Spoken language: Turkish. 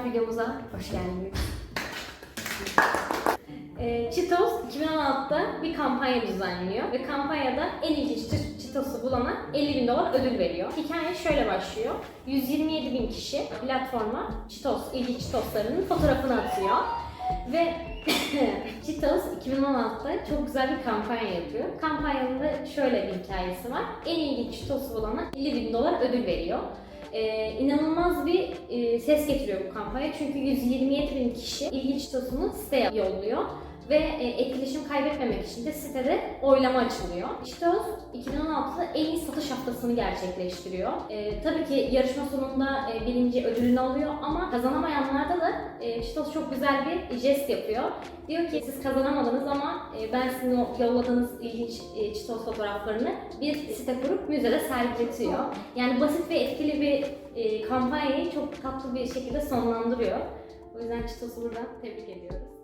fotoğraf videomuza hoş geldiniz. Ee, Cheetos 2016'da bir kampanya düzenliyor ve kampanyada en ilginç Cheet- Cheetos'u bulana 50 bin dolar ödül veriyor. Hikaye şöyle başlıyor. 127 bin kişi platforma Cheetos, ilginç Cheetos'larının fotoğrafını atıyor. Ve Cheetos 2016'da çok güzel bir kampanya yapıyor. Kampanyanın da şöyle bir hikayesi var. En ilginç Cheetos'u bulana 50 bin dolar ödül veriyor. Ee, inanılmaz bir e, ses getiriyor bu kampanya çünkü 127 bin kişi ilginç Cheetos'unu siteye yolluyor ve e, etkileşim kaybetmemek için de sitede oylama açılıyor. Cheetos 2016'da en iyi satış haftasını gerçekleştiriyor. E, tabii ki yarışma sonunda e, birinci ödülünü alıyor ama kazanamayanlarda da e, Cheetos çok güzel bir jest yapıyor. Diyor ki siz kazanamadınız ama ben sizin o yolladığınız ilginç e, Cheetos fotoğraflarını bir site kurup müzede sergiletiyor. Yani basit ve etkili bir e, kampanyayı çok tatlı bir şekilde sonlandırıyor. O yüzden Cheetos'u buradan tebrik ediyoruz.